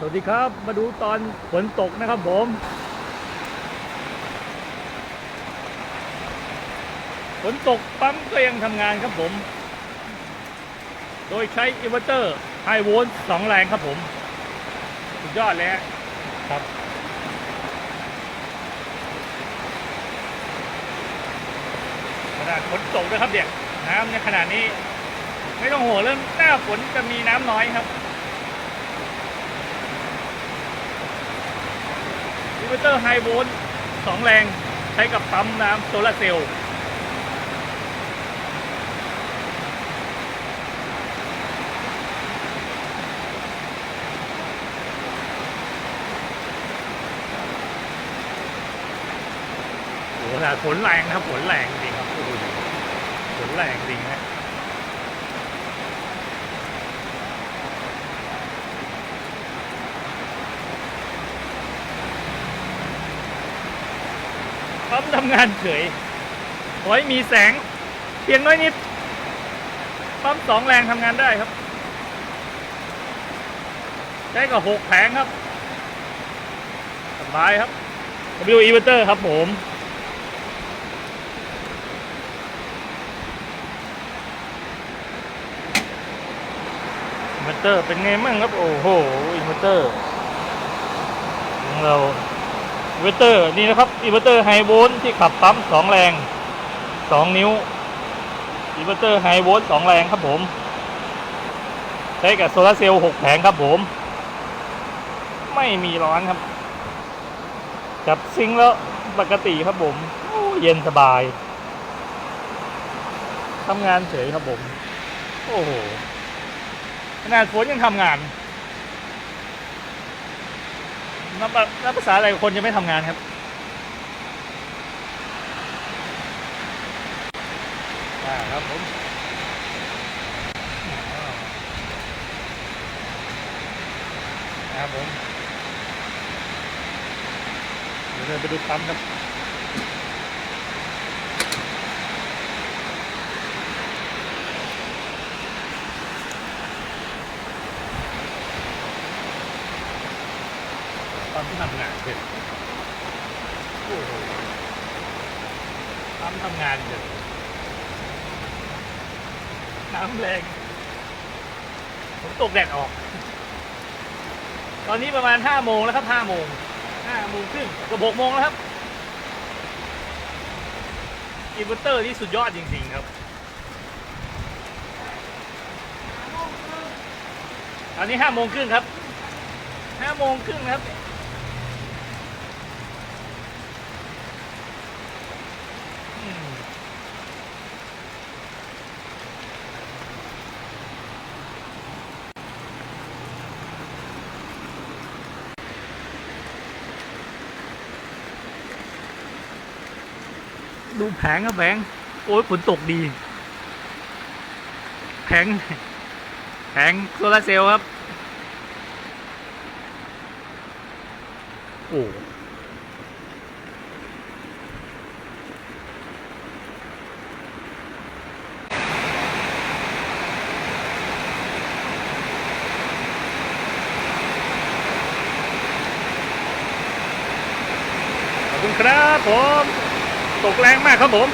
สวัสดีครับมาดูตอนฝนตกนะครับผม ฝนตกปั๊มก็ยังทำงานครับผม โดยใช้อินเวอร์เตอร์ไฮโวลต์สองแรงครับผม สุดยอดเลยฮะครับ ขนาดฝนตกนะครับเด็กน้ำในขนาดนี้ ไม่ต้องห่วงเรื่องหน้าฝนจะมีน้ำน้อยครับ อิน เวอร์เตอร์ไฮโวลต์สองแรงใช้กับปั๊มน้ำโซลาร์เซลล์โอ้โหขนาดฝนแรงนะครับฝนแรงจริงครับโอ้โหฝนแรงจริงนะ ปั๊มทำงานเฉยขอให้มีแสงเพียงน้อยนิดปั๊มสองแรงทำงานได้ครับ ใช้กับหกแผงครับสบายครับ W e v e r t e r ครับผมอินเวอร์เตอร์เป็นไงมั่งครับ โอ้โหอินเวอร์เตอร์ของเรา อินเวอร์เตอร์นี่นะครับอินเวอร์เตอร์ไฮโวลต์ที่ขับปั๊มสองแรงสองนิ้วอินเวอร์เตอร์ไฮโวลต์สองแรงครับผม ใช้กับโซลาเซลล์หกแผงครับผม ไม่มีร้อนครับ จับซิงค์แล้วปกติครับผมเย็นสบายทำงานเฉยครับผม โอ้โหขนาดฝนยังทำงาน นับนับภาษาอะไรคนยังไม่ทำงานครับอ่าครับผมครับผมเดี๋ยวเดินไปดูปั๊มครับ อนที่ทำงานเสร็จโอ้โหปั๊มทำงานเสร็จน้ำแรงผมตกแดดออก ตอนนี้ประมาณห้าโมงแล้วครับห้าโมงห้าโมงครึ่งกับหกโมงแล้วครับอินเวอร์เตอร์ที่สุดยอดจริงๆครับตอนนี้ห้าโมงครึ่งครับห้าโมงครึ่งครับ ดูแผงครับแผงโอ้ยฝนตกดี แผง แผงโซลาเซลล์ครับ โอ้ขอบคุณครับผม ตกแรงมากครับผม